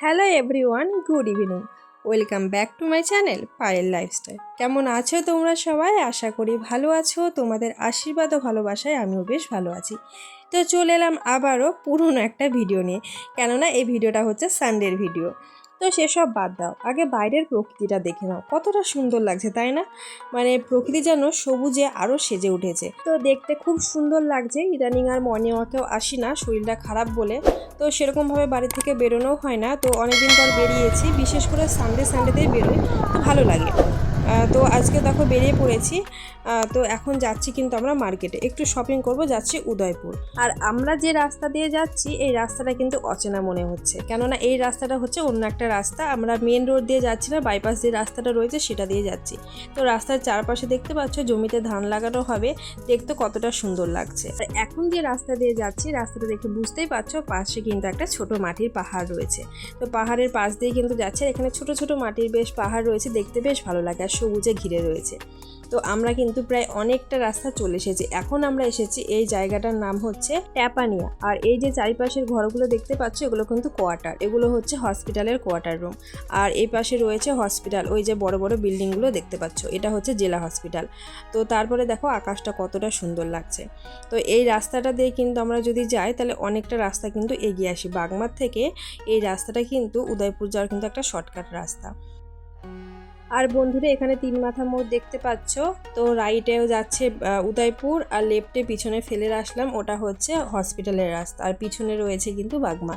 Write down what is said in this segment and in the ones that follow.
Hello everyone, good evening. Welcome back to my channel Payel lifestyle. কেমন আছো তোমরা সবাই? আশা করি ভালো আছো। তোমাদের আশীর্বাদ ও ভালোবাসায় আমিও বেশ ভালো আছি। তো চলে এলাম আবারও পুরনো একটা ভিডিও নিয়ে। কেননা এই ভিডিওটা হচ্ছে সানডের ভিডিও। তো সেসব বাদ দাও। আগে বাইরের প্রকৃতিটা দেখে নাও। কতটা সুন্দর লাগছে, তাই না? মানে প্রকৃতি যেন সবুজে আরও সেজে উঠেছে। তো দেখতে খুব সুন্দর লাগছে। ইদানিং আর মর্নিং ওয়াকেও আসি না, শরীরটা খারাপ বলে। তো সেরকমভাবে বাড়ি থেকে বেরোনোও হয় না। তো অনেকদিন পর বেরিয়েছি। বিশেষ করে সানডে সানডেতেই বেরোই। তো ভালো লাগে। তো আজকে দেখো বেরিয়ে পড়েছি। তো এখন যাচ্ছি কিন্তু আমরা মার্কেটে। একটু শপিং করব, যাচ্ছি উদয়পুর। আর আমরা যে রাস্তা দিয়ে যাচ্ছি, এই রাস্তাটা কিন্তু অচেনা মনে হচ্ছে। কেননা এই রাস্তাটা হচ্ছে অন্য একটা রাস্তা। আমরা মেন রোড দিয়ে যাচ্ছি না বাইপাস যে রাস্তাটা রয়েছে সেটা দিয়ে যাচ্ছি। তো রাস্তার চারপাশে দেখতে পাচ্ছ, জমিতে ধান লাগানো হবে। দেখতে কতটা সুন্দর লাগছে। আর এখন যে রাস্তা দিয়ে যাচ্ছি, রাস্তাটা দেখে বুঝতেই পারছ, পাশে কিন্তু একটা ছোট মাটির পাহাড় রয়েছে। তো পাহাড়ের পাশ দিয়ে কিন্তু যাচ্ছে। এখানে ছোট ছোট মাটির বেশ পাহাড় রয়েছে, দেখতে বেশ ভালো লাগে। সবুজে ঘিরে রয়েছে। তো আমরা কিন্তু প্রায় অনেকটা রাস্তা চলে এসেছি। এখন আমরা এসেছি এই জায়গাটার নাম হচ্ছে ট্যাপানিয়া। আর এই যে চারিপাশের ঘরগুলো দেখতে পাচ্ছ, এগুলো কিন্তু কোয়ার্টার। এগুলো হচ্ছে হসপিটালের কোয়ার্টার রুম। আর এই পাশে রয়েছে হসপিটাল। ওই যে বড় বড় বিল্ডিংগুলো দেখতে পাচ্ছ। এটা হচ্ছে জেলা হসপিটাল। তো তারপরে দেখো আকাশটা কতটা সুন্দর লাগছে। তো এই রাস্তাটা দিয়ে কিন্তু আমরা যদি যাই, তাহলে অনেকটা রাস্তা কিন্তু এগিয়ে আসি। বাগমার থেকে এই রাস্তাটা কিন্তু উদয়পুর যাওয়ার কিন্তু একটা শর্টকাট রাস্তা। আর বন্ধুরা, এখানে তিন মাথা মোড় দেখতে পাচ্ছ। তো রাইটেও যাচ্ছে উদয়পুর আর লেফটে পিছনে ফেলে আসলাম। ওটা হচ্ছে হসপিটালের রাস্তা। আর পিছনে রয়েছে কিন্তু বাগমা।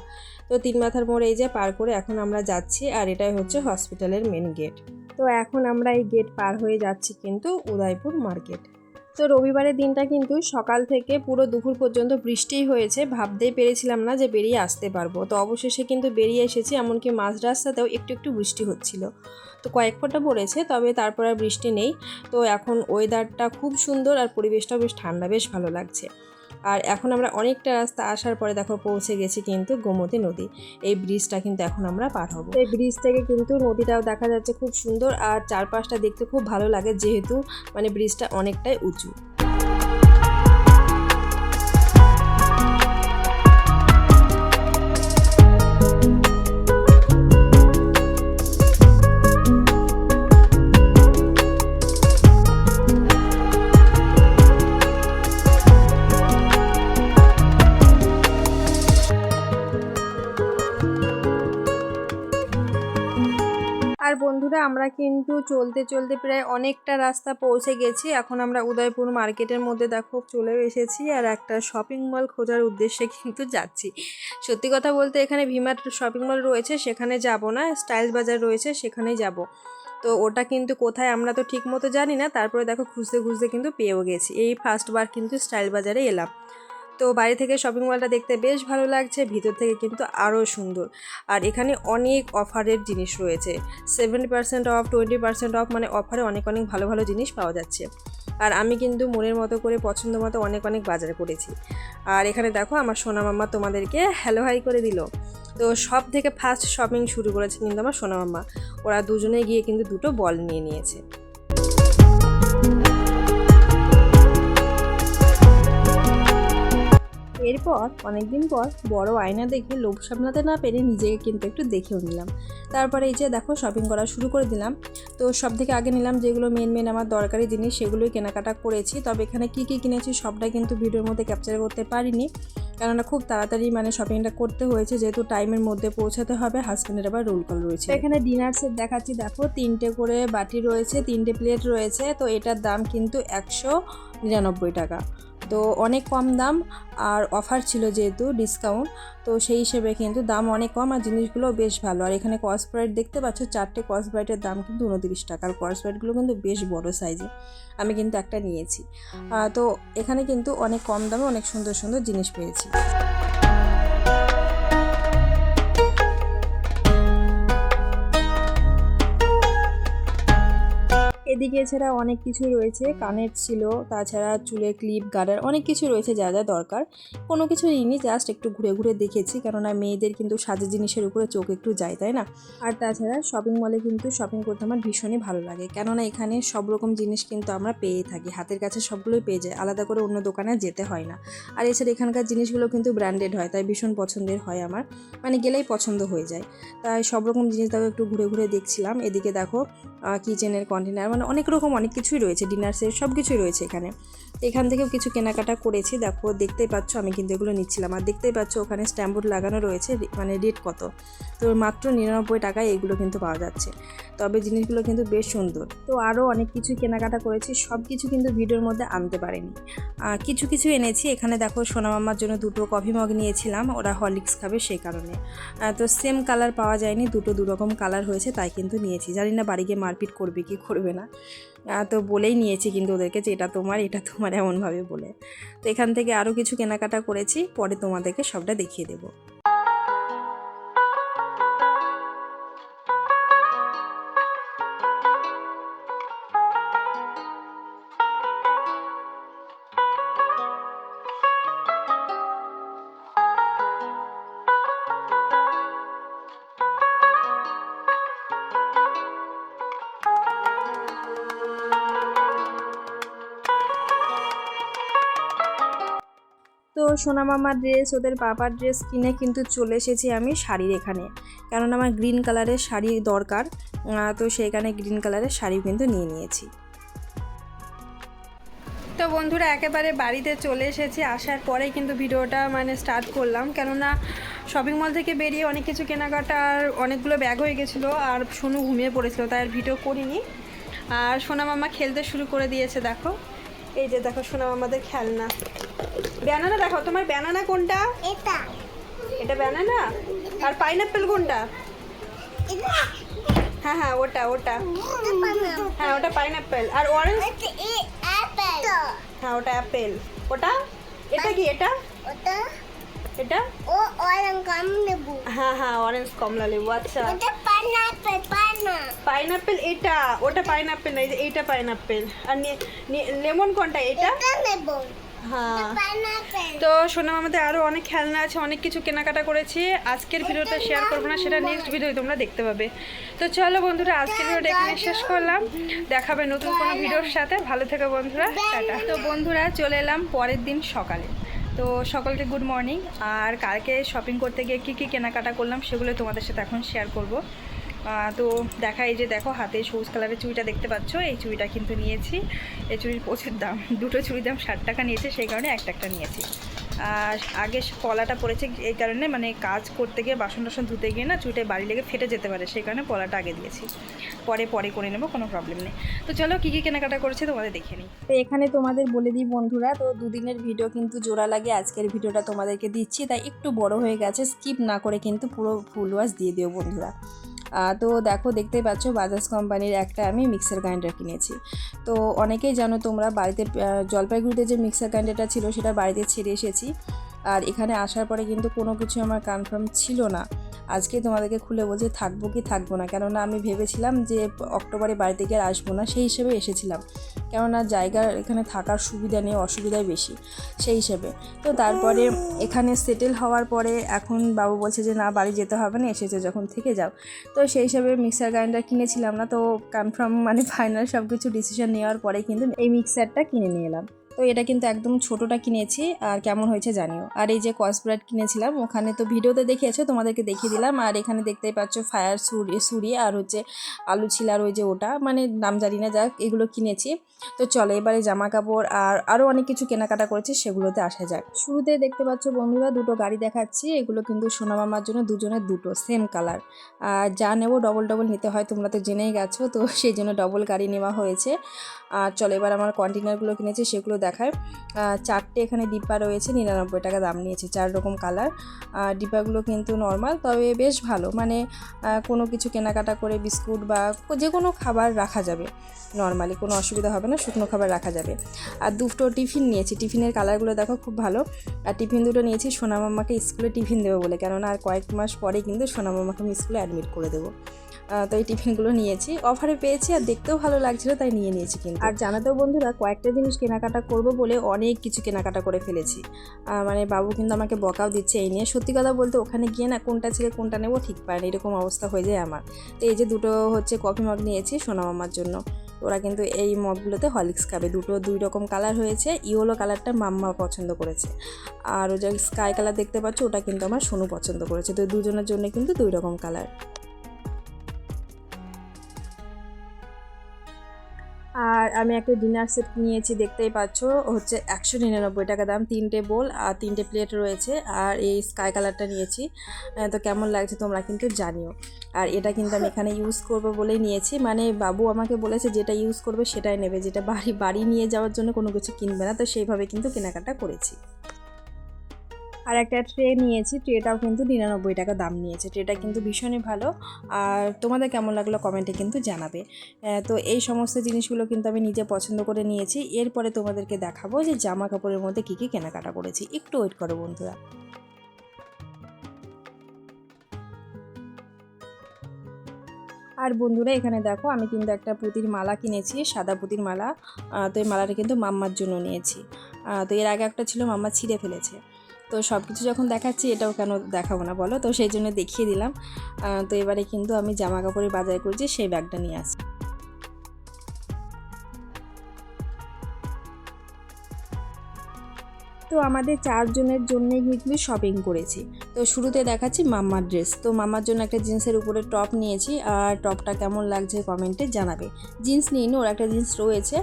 তো তিন মাথার মোড় এই যে পার করে এখন আমরা যাচ্ছি, আর এটাই হচ্ছে হসপিটালের মেন গেট তো এখন আমরা এই গেট পার হয়ে যাচ্ছি কিন্তু উদয়পুর মার্কেট তো রবিবারের দিনটা কিন্তু সকাল থেকে পুরো দুপুর পর্যন্ত বৃষ্টিই হয়েছে। ভাবতেই পেরেছিলাম না যে বেরিয়ে আসতে পারব। তো অবশেষে কিন্তু বেরিয়ে এসেছি, এমনকি মাঝ রাস্তাতেও একটু একটু বৃষ্টি হচ্ছিল। তো কয়েক ফোঁটা পড়েছে, তবে তারপর আর বৃষ্টি নেই। তো এখন ওয়েদারটা খুব সুন্দর আর পরিবেশটাও বেশ ঠান্ডা, বেশ ভালো লাগছে। আর এখন আমরা অনেকটা রাস্তা আসার পরে দেখো পৌঁছে গেছি কিন্তু গোমতী নদী। এই ব্রিজটা কিন্তু এখন আমরা পার হব। এই ব্রিজ থেকে কিন্তু নদীটাও দেখা যাচ্ছে খুব সুন্দর আর চারপাশটা দেখতে খুব ভালো লাগে যেহেতু মানে ব্রিজটা অনেকটাই উঁচু। বন্ধুরা, আমরা কিন্তু চলতে চলতে প্রায় অনেকটা রাস্তা পৌঁছে গেছি। এখন আমরা উদয়পুর মার্কেটের মধ্যে দেখো চলে এসেছি আর একটা শপিং মল খোঁজার উদ্দেশ্যে কিন্তু যাচ্ছি। সত্যি কথা বলতে এখানে ভিমার শপিং মল রয়েছে, সেখানে যাব না স্টাইলস বাজার রয়েছে, সেখানেই যাব। তো ওটা কিন্তু কোথায় আমরা তো ঠিক মতো জানি না, তারপরে দেখো খুঁজতে খুঁজতে কিন্তু পেয়েও গেছি। এই ফার্স্টবার কিন্তু স্টাইল বাজারে এলাম। তো বাইরে থেকে শপিং মলটা দেখতে বেশ ভালো লাগছে, ভিতর থেকে কিন্তু আরও সুন্দর। আর এখানে অনেক অফারের জিনিস রয়েছে। Seventy percent off twenty percent off মানে অফারে অনেক অনেক ভালো ভালো জিনিস পাওয়া যাচ্ছে। আর আমি কিন্তু মনের মতো করে, পছন্দ মতো অনেক অনেক বাজার করেছি। আর এখানে দেখো আমার সোনা মাম্মা তোমাদেরকে হ্যালো হাই করে দিল। তো সব থেকে ফার্স্ট শপিং শুরু করেছে কিন্তু আমার সোনা মাম্মা। ওরা দুজনে গিয়ে কিন্তু দুটো বল নিয়ে নিয়েছে। এরপর অনেকদিন পর বড় আয়না দেখে লোভ সামলাতে না পেরে নিজেকে কিন্তু একটু দেখেও নিলাম। তারপরে এই যে দেখো শপিং করা শুরু করে দিলাম। তো সব থেকে আগে নিলাম যেগুলো মেন মেন আমার দরকারি জিনিস সেগুলোই কেনাকাটা করেছি। তবে এখানে কি কি কিনেছি সবটা কিন্তু ভিডিওর মধ্যে ক্যাপচার করতে পারিনি। কেননা খুব তাড়াতাড়ি মানে শপিংটা করতে হয়েছে। যেহেতু টাইমের মধ্যে পৌঁছাতে হবে হাজব্যান্ডের আবার রোল কল রয়েছে। এখানে ডিনার সেট দেখাচ্ছি। দেখো তিনটে করে বাটি রয়েছে, তিনটে প্লেট রয়েছে। তো এটার দাম কিন্তু একশো নিরানব্বই টাকা। তো অনেক কম দাম আর অফার ছিল যেহেতু ডিসকাউন্ট তো সেই হিসেবে কিন্তু দাম অনেক কম আর জিনিসগুলো বেশ ভালো। আর এখানে কসপ্রাইট দেখতে পাচ্ছ, চারটে কসপ্রাইটের দাম কিন্তু উনত্রিশ টাকা। আর কসপ্রাইটগুলো কিন্তু বেশ বড় সাইজে আমি কিন্তু একটা নিয়েছি। তো এখানে কিন্তু অনেক কম দামে অনেক সুন্দর সুন্দর জিনিস পেয়েছি। এদিকে এছাড়া অনেক কিছু রয়েছে, কানের ছিল, তাছাড়া চুলের ক্লিপ গার্ডার অনেক কিছু রয়েছে যা যা দরকার। কোনো কিছু নিইনি জাস্ট একটু ঘুরে ঘুরে দেখেছি, কেননা মেয়েদের কিন্তু সাজের জিনিসের উপরে চোখ একটু যায়, তাই না? আর তাছাড়া শপিং মলে কিন্তু শপিং করতে আমার ভীষণই ভালো লাগে, কেননা এখানে সব রকম জিনিস কিন্তু আমরা পেয়ে থাকি, হাতের কাছে সবগুলোই পেয়ে যায় আলাদা করে অন্য দোকানে যেতে হয় না। আর এছাড়া এখানকার জিনিসগুলো কিন্তু ব্র্যান্ডেড হয়, তাই ভীষণ পছন্দের হয় আমার মানে গেলেই পছন্দ হয়ে যায়। তাই সব রকম জিনিস দেখো একটু ঘুরে ঘুরে দেখছিলাম, এদিকে দেখো কিচেনের কন্টেনার মানে অনেক রকম অনেক কিছুই রয়েছে ডিনার সেট সব কিছুই রয়েছে এখানে। এখান থেকেও কিছু কেনাকাটা করেছি। দেখো, দেখতেই পাচ্ছ আমি কিন্তু এগুলো নিচ্ছিলাম। আর দেখতেই পাচ্ছ ওখানে স্ট্যাম্পবোর্ড লাগানো রয়েছে মানে রেট কত? তো মাত্র নিরানব্বই টাকায় এগুলো কিন্তু পাওয়া যাচ্ছে। তবে জিনিসগুলো কিন্তু বেশ সুন্দর। তো আরও অনেক কিছু কেনাকাটা করেছি, সব কিছু কিন্তু ভিডিওর মধ্যে আনতে পারিনি। কিছু কিছু এনেছি। এখানে দেখো সোনামাম্মার জন্য দুটো কফি মগ নিয়েছিলাম, ওরা হরলিক্স খাবে সেই কারণে। তো সেম কালার পাওয়া যায়নি, দুটো দুরকম কালার হয়েছে, তাই কিন্তু নিয়েছি। জানি না বাড়ি গিয়ে মারপিট করবে কি করবে না। তো বলেই নিয়েছি কিন্তু ওদেরকে যে এটা তোমার এটা তোমার এমনভাবে বলে। তো এখান থেকে আরও কিছু কেনাকাটা করেছি, পরে তোমাদেরকে সবটা দেখিয়ে দেবো। সোনামামার ড্রেস ওদের বাবার ড্রেস কিনে কিন্তু চলে এসেছি আমি শাড়ির এখানে। কারণ আমার গ্রিন কালারের শাড়ি দরকার তো সেইখানে গ্রিন কালারের শাড়ি কিন্তু নিয়ে নিয়েছি। তো বন্ধুরা, একেবারে বাড়িতে চলে এসেছি, আসার পরে কিন্তু ভিডিওটা মানে স্টার্ট করলাম। কেননা শপিং মল থেকে বেরিয়ে অনেক কিছু কেনাকাটার অনেকগুলো ব্যাগ হয়ে গেছিল, আর সোনু ঘুমিয়ে পড়েছিল, তাই আর ভিডিও করিনি। আর সোনা মামা খেলতে শুরু করে দিয়েছে, দেখো। এই যে দেখো সোনা মামাদের খেলনা। ব্যানানা দেখো তোমার ব্যানানা কোনটা? এটা। এটা ব্যানানা আর পাইনাপেল কোনটা? হ্যাঁ হ্যাঁ ওটা ওটা। হ্যাঁ ওটা পাইনাপেল আর অরেঞ্জ এটা হ্যাঁ ওটা অ্যাপেল ওটা? এটা কি এটা? ওটা। এটা? ও অরেঞ্জ কাম নেবু হ্যাঁ হ্যাঁ অরেঞ্জ কমলা লেবু আচ্ছা। এটা পাইনাপেল পাইনা পাইনাপেল এটা ওটা পাইনাপেল না এইটা পাইনাপেল আর লেমন কোনটা এটা? এটা নেবু হ্যাঁ। তো সোনাম আমাদের আরও অনেক খেলনা আছে অনেক কিছু কেনাকাটা করেছি। আজকের ভিডিওটা শেয়ার করব না সেটা নেক্সট ভিডিও তোমরা দেখতে পাবে। তো চলো বন্ধুরা আজকের ভিডিওটা এখানে শেষ করলাম। দেখাবে নতুন কোনো ভিডিওর সাথে। ভালো থেকো বন্ধুরা টাটা। তো বন্ধুরা চলে এলাম পরের দিন সকালে। তো সকলকে গুড মর্নিং আর কালকে শপিং করতে গিয়ে কী কী কেনাকাটা করলাম সেগুলো তোমাদের সাথে এখন শেয়ার করব। তো দেখা এই যে দেখো হাতে সবুজ কালারের চুড়িটা দেখতে পাচ্ছ, এই চুড়িটা কিন্তু নিয়েছি। এই চুড়ির প্রচুর দাম, দুটো চুড়ির দাম ষাট টাকা নিয়েছে, সেই কারণে একটা একটা নিয়েছি। আর আগে পলাটা পড়েছে এই কারণে মানে কাজ করতে গিয়ে বাসন টাসন ধুতে গিয়ে না চুটে বাড়ি লেগে ফেটে যেতে পারে, সেই কারণে পলাটা আগে দিয়েছি। পরে পরে করে নেব, কোনো প্রবলেম নেই। তো চলো কী কী কেনাকাটা করেছে তোমাদের দেখে নিই। তো এখানে তোমাদের বলে দিই বন্ধুরা, তো দুদিনের ভিডিও কিন্তু জোড়া লাগে, আজকের ভিডিওটা তোমাদেরকে দিচ্ছি, তাই একটু বড় হয়ে গেছে স্কিপ না করে কিন্তু পুরো ফুল ওয়াশ দিয়ে দিও বন্ধুরা। তো দেখো দেখতে পাচ্ছ বাজাজ কোম্পানির একটা আমি মিক্সার গ্রাইন্ডার কিনেছি। তো অনেকেই জানো তোমরা বাড়িতে জলপাইগুড়িতে যে মিক্সার গ্রাইন্ডারটা ছিল, সেটা বাড়িতে ছেড়ে এসেছি। আর এখানে আসার পরে কিন্তু কোনো কিছু আমার কনফার্ম ছিল না। আজকে তোমাদেরকে খুলে বলছি, থাকব কি থাকব না? কেননা আমি ভেবেছিলাম যে অক্টোবরে বাড়ি থেকে আর আসব না, সেই হিসেবে এসেছিলাম। কেননা জায়গার এখানে থাকার সুবিধা নেই, অসুবিধাই বেশি, সেই হিসেবে। তো তারপরে এখানে সেটেল হওয়ার পরে এখন বাবু বলছে যে, না, বাড়ি যেতে হবে না, এসেছে যখন থেকে যাও। তো সেই হিসাবে মিক্সার গ্রাইন্ডার কিনেছিলাম না, তো কনফার্ম মানে ফাইনাল সব কিছু ডিসিশন নেওয়ার পরে কিন্তু এই মিক্সারটা কিনে নিয়ে এলাম। তো এটা কিন্তু একদম ছোটোটা কিনেছি, আর কেমন হয়েছে জানিও। আর এই যে কসব্রাইট কিনেছিলাম, ওখানে তো ভিডিওতে দেখিয়েছো, তোমাদেরকে দেখিয়ে দিলাম। আর এখানে দেখতেই পাচ্ছ ফায়ার সুরি সুরি আর হচ্ছে আলু ছিলার ওই যে ওটা মানে নাম জানি না, যাক, এগুলো কিনেছি। তো চলো এবারে জামা কাপড় আর আরও অনেক কিছু কেনাকাটা করেছি, সেগুলোতে আসা যাক। শুরুতে দেখতে পাচ্ছ বন্ধুরা, দুটো গাড়ি দেখাচ্ছি। এগুলো কিন্তু সোনামামার জন্য দুজনের দুটো সেম কালার আর যা নেব ডবল ডবল নিতে হয়, তোমরা তো জেনেই গেছো, তো সেই জন্য ডবল গাড়ি নেওয়া হয়েছে। আর চলো এবার আমার কন্টেনারগুলো কিনেছি, সেগুলো দেখায় চারটে এখানে ডিব্বা রয়েছে, নিরানব্বই টাকা দাম নিয়েছে, চার রকম কালার। ডিব্বাগুলো কিন্তু নর্মাল, তবে বেশ ভালো। মানে কোনো কিছু কেনাকাটা করে বিস্কুট বা যে কোনো খাবার রাখা যাবে। নর্মালি, কোনো অসুবিধা হবে না, শুকনো খাবার রাখা যাবে। আর দুটো টিফিন নিয়েছি, টিফিনের কালারগুলো দেখো খুব ভালো। আর টিফিন দুটো নিয়েছি, সোনা মামাকে স্কুলে টিফিন দেবো বলে, কেননা আর কয়েক মাস পরে কিন্তু সোনা মামাকে আমি স্কুলে অ্যাডমিট করে দেবো। তো এই টিফিনগুলো নিয়েছি। অফারে পেয়েছি আর দেখতেও ভালো লাগছিল, তাই নিয়ে নিয়েছি কিন্তু। আর জানাতেও বন্ধুরা, কয়েকটা জিনিস কেনাকাটা করব বলে অনেক কিছু কেনাকাটা করে ফেলেছি। মানে বাবু কিন্তু আমাকে বকাও দিচ্ছে এই নিয়ে। সত্যি কথা বলতে ওখানে গিয়ে না কোনটা ছেড়ে কোনটা নেব ঠিক পায় না, এরকম অবস্থা হয়ে যায় আমার। তো এই যে দুটো হচ্ছে কফি মগ নিয়েছি সোনা মামার জন্য। ওরা কিন্তু এই মগগুলোতে হলিক্স খাবে। দুটো দুই রকম কালার হয়েছে, ইয়েলো কালারটা মাম্মা পছন্দ করেছে। আর ও যে স্কাই কালার দেখতে পাচ্ছ, ওটা কিন্তু আমার সোনু পছন্দ করেছে। তো দুজনের জন্য কিন্তু দুই রকম কালার। আর আমি একটা ডিনার সেট নিয়েছি, দেখতেই পাচ্ছ। হচ্ছে একশো নিরানব্বই টাকা দাম, তিনটে বোল আর তিনটে প্লেট রয়েছে। আর এই স্কাই কালারটা নিয়েছি। তো কেমন লাগছে তোমরা কিন্তু জানিও। আর এটা কিন্তু আমি এখানে ইউজ করব বলেই নিয়েছি। মানে বাবু আমাকে বলেছে যেটা ইউজ করবে সেটাই নেবে। যেটা বাড়ি বাড়ি নিয়ে যাওয়ার জন্য কোনো কিছু কিনবে না। তো সেইভাবে কিন্তু কেনাকাটা করেছি। আর একটা ট্রে নিয়েছি ট্রেটাও কিন্তু নিরানব্বই টাকা দাম নিয়েছে। ট্রেটা কিন্তু ভীষণই ভালো। আর তোমাদের কেমন লাগল কমেন্টে কিন্তু জানাবে। তো এই সমস্ত জিনিসগুলো কিন্তু আমি নিজে পছন্দ করে নিয়েছি। এরপরে তোমাদেরকে দেখাবো যে জামা কাপড়ের মধ্যে কী কী কেনাকাটা করেছি। একটু ওয়েট করো বন্ধুরা। আর বন্ধুরা, এখানে দেখো আমি কিন্তু একটা পুঁতির মালা কিনেছি, সাদা পুঁতির মালা। তো এই মালাটা কিন্তু মাম্মার জন্য নিয়েছি। তো এর আগে একটা ছিল, মাম্মা ছিঁড়ে ফেলেছে। তো সব কিছু যখন দেখাচ্ছি, এটাও কেন দেখাবো না বলো? তো সেই জন্য দেখিয়ে দিলাম। তো এবারে কিন্তু আমি জামা কাপড়ের বাজার করেছি, সেই ব্যাগটা নিয়ে আসি তো আমাদের চারজনের জন্য কিন্তু শপিং করেছি। তো শুরুতে দেখাচ্ছি মাম্মার ড্রেস তো মাম্মার জন্য একটা জিন্সের উপরে টপ নিয়েছি, আর টপটা কেমন লাগছে কমেন্টে জানাবে। জিন্স নিইনি ওর একটা জিন্স রয়েছে।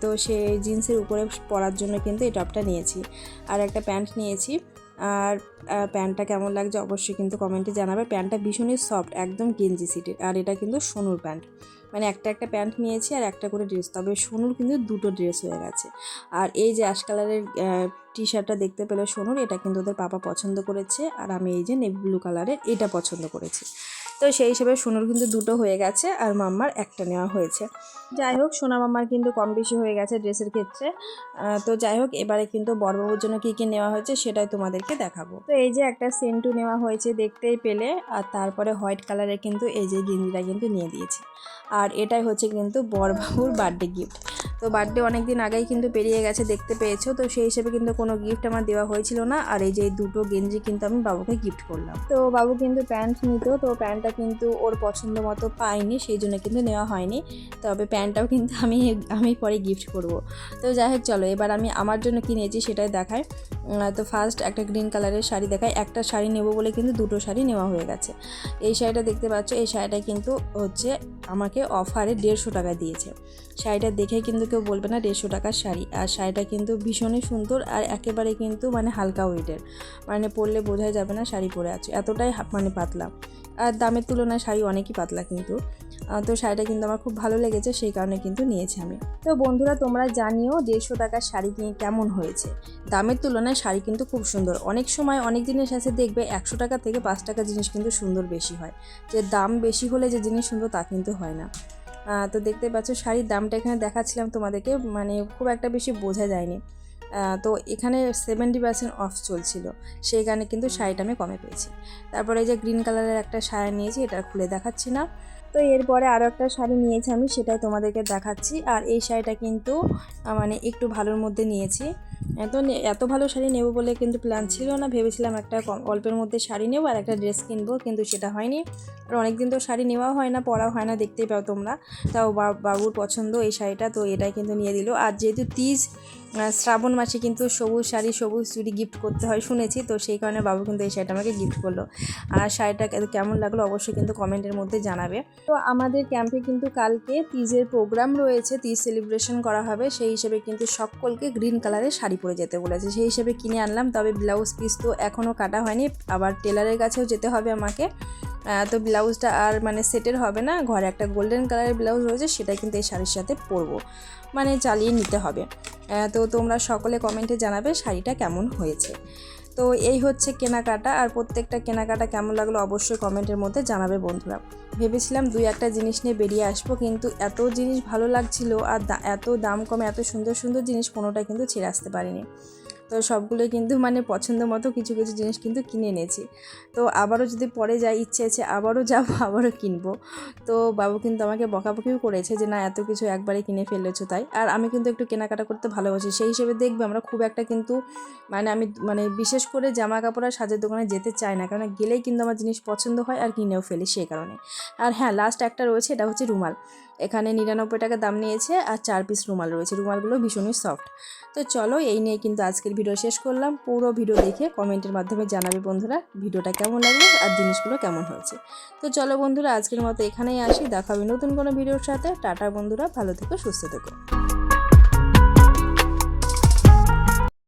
তো সে জিন্সের উপরে পরার জন্য কিন্তু এই টপটা নিয়েছি। আর একটা প্যান্ট নিয়েছি। আর প্যান্টটা কেমন লাগছে অবশ্যই কিন্তু কমেন্টে জানাবে। প্যান্টটা ভীষণই সফট, একদম গেঞ্জি সিটের। আর এটা কিন্তু সোনুর প্যান্ট। মানে একটা একটা প্যান্ট নিয়েছি আর একটা করে ড্রেস। তবে সোনুর কিন্তু দুটো ড্রেস হয়ে গেছে। আর এই যে অ্যাশ কালারের টি শার্টটা দেখতে পেলে সোনুর, এটা কিন্তু ওদের পাপা পছন্দ করেছে। আর আমি এই যে নেভি ব্লু কালারের এটা পছন্দ করেছি। তো সেই হিসেবে সোনুর কিন্তু দুটো হয়ে গেছে আর মাম্মার একটা নেওয়া হয়েছে। যাই হোক, সোনা মাম্মার কিন্তু কম বেশি হয়ে গেছে ড্রেসের ক্ষেত্রে। তো যাই হোক, এবারে কিন্তু বড়বাবুর জন্য কী কী নেওয়া হয়েছে সেটাই তোমাদেরকে দেখাবো। তো এই যে একটা সেন্টু নেওয়া হয়েছে দেখতেই পেলে, আর তারপরে হোয়াইট কালারের কিন্তু এই যে গেঞ্জিটা কিন্তু নিয়ে দিয়েছে। আর এটাই হচ্ছে কিন্তু বড়বাবুর বার্থডে গিফট। তো বার্থডে অনেক দিন আগেই কিন্তু পেরিয়ে গেছে, দেখতে পেয়েছ? তো সেই হিসেবে কিন্তু কোনো গিফট আমার দেওয়া হয়েছিল না, আর এই যে দুটো গেঞ্জি কিন্তু আমি বাবুকে গিফট করলাম। তো বাবু কিন্তু প্যান্ট নিত, তো প্যান্টটা কিন্তু ওর পছন্দ মতো পাইনি সেই জন্য কিন্তু নেওয়া হয়নি। তবে প্যান্টটাও কিন্তু আমি আমি পরে গিফট করব। তো যাই হোক, চলো, এবার আমি আমার জন্য কিনেছি সেটাই দেখায় তো ফার্স্ট একটা গ্রিন কালারের শাড়ি দেখায় একটা শাড়ি নেব বলে কিন্তু দুটো শাড়ি নেওয়া হয়ে গেছে। এই শাড়িটা দেখতে পাচ্ছ, এই শাড়িটা কিন্তু হচ্ছে আমাকে অফারে দেড়শো টাকা দিয়েছে। শাড়িটা দেখে কিন্তু কেউ বলবে না দেড়শো টাকার শাড়ি। আর শাড়িটা কিন্তু ভীষণই সুন্দর আর একেবারে কিন্তু মানে হালকা ওয়েটের মানে পরলে বোঝাই যাবে না শাড়ি পরে আছে। এতটাই মানে পাতলা। আর দামের তুলনায় শাড়ি অনেকই পাতলা কিন্তু। তো শাড়িটা কিন্তু আমার খুব ভালো লেগেছে, সেই কারণে কিন্তু নিয়েছি আমি। তো বন্ধুরা, তোমরা জানিও দেড়শো টাকার শাড়ি কিনে কেমন হয়েছে। দামের তুলনায় শাড়ি কিন্তু খুব সুন্দর। অনেক সময় অনেক জিনিস আছে, দেখবে একশো টাকা থেকে পাঁচ টাকা জিনিস কিন্তু সুন্দর বেশি হয়। যে দাম বেশি হলে যে জিনিস সুন্দর তা কিন্তু হয় না। তো দেখতে পাচ্ছ শাড়ির দামটা এখানে দেখাচ্ছিলাম তোমাদেরকে মানে খুব একটা বেশি বোঝা যায়নি। তো এখানে সেভেন্টি পার্সেন্ট অফ চলছিল। সেই কারণে কিন্তু শাড়িটা আমি কমে পেয়েছি। তারপরে যে গ্রিন কালারের একটা শাড়ি নিয়েছি, এটা খুলে দেখাচ্ছি না। তো এরপরে আরও একটা শাড়ি নিয়েছি আমি, সেটাই তোমাদেরকে দেখাচ্ছি। আর এই শাড়িটা কিন্তু মানে একটু ভালোর মধ্যে নিয়েছি। এত এত ভালো শাড়ি নেব বলে কিন্তু প্ল্যান ছিল না। ভেবেছিলাম একটা অল্পের মধ্যে শাড়ি নেব আর একটা ড্রেস কিনবো, কিন্তু সেটা হয়নি। আর অনেকদিন তো শাড়ি নেওয়াও হয় না, পরাও হয় না, দেখতেই পাও তোমরা। তাও বাবুর পছন্দ এই শাড়িটা, তো এটাই কিন্তু নিয়ে দিল। আর যেহেতু তিজ শ্রাবণ মাসে কিন্তু সবুজ শাড়ি, সবুজ চুড়ি গিফট করতে হয়, শুনেছি। তো সেই কারণে বাবু কিন্তু এই শাড়িটা আমাকে গিফট করল। আর শাড়িটা কেমন লাগল অবশ্যই কিন্তু কমেন্টের মধ্যে জানাবে। তো আমাদের ক্যাম্পে কিন্তু কালকে তিজের প্রোগ্রাম রয়েছে, তিজ সেলিব্রেশন করা হবে। সেই হিসেবে কিন্তু সকলকে গ্রিন কালারের শাড়ি পরে যেতে বলেছে। সেই হিসেবে কিনে আনলাম, তবে ব্লাউজ পিস তো এখনও কাটা হয়নি। আবার টেলারের কাছেও যেতে হবে আমাকে। তো ব্লাউজটা আর মানে সেটের হবে না। ঘরে একটা গোল্ডেন কালারের ব্লাউজ রয়েছে, সেটা কিন্তু এই শাড়ির সাথে পরবো। মানে চালিয়ে নিতে হবে। তো তোমরা সকলে কমেন্টে জানাবে শাড়িটা কেমন হয়েছে। তো এই হচ্ছে কেনাকাটা, আর প্রত্যেকটা কেনাকাটা কেমন লাগল অবশ্যই কমেন্টের মধ্যে জানাবে বন্ধুরা। ভেবেছিলাম দুই একটা জিনিস নিয়ে বেরিয়ে আসব, কিন্তু এত জিনিস ভালো লাগছিল, আর এত দাম কমে, এত সুন্দর সুন্দর জিনিস কোনোটাই কিন্তু ছেড়ে আসতে পারিনি। তো সবগুলোই কিন্তু মানে পছন্দ মতো কিছু কিছু জিনিস কিন্তু কিনে এনেছি। তো আবারও যদি পরে যাই, ইচ্ছে আছে আবারও যাব, আবারও কিনবো। তো বাবু কিন্তু আমাকে বকাবকিও করেছে যে, না, এত কিছু একবারে কিনে ফেলেছো তাই। আর আমি কিন্তু একটু কেনাকাটা করতে ভালোবাসি। সেই হিসেবে দেখবে আমরা খুব একটা কিন্তু মানে আমি মানে বিশেষ করে জামা কাপড় আর সাজের দোকানে যেতে চাই না। কারণ গেলেই কিন্তু আমার জিনিস পছন্দ হয় আর কিনেও ফেলি সেই কারণে। আর হ্যাঁ লাস্ট একটা রয়েছে, এটা হচ্ছে রুমাল। এখানে নিরানব্বই টাকা দাম নিয়েছে আর চার পিস রুমাল রয়েছে। রুমালগুলো ভীষণই সফট তো চলো এই নিয়ে কিন্তু আজকের ভিডিও শেষ করলাম। পুরো ভিডিও দেখে কমেন্টের মাধ্যমে জানাবে বন্ধুরা ভিডিওটা কেমন লাগল আর জিনিসগুলো কেমন হয়েছে। তো চলো বন্ধুরা আজকের মতো এখানেই আসি। দেখাবে নতুন কোনো ভিডিওর সাথে। টাটা বন্ধুরা, ভালো থেকো, সুস্থ থেকো।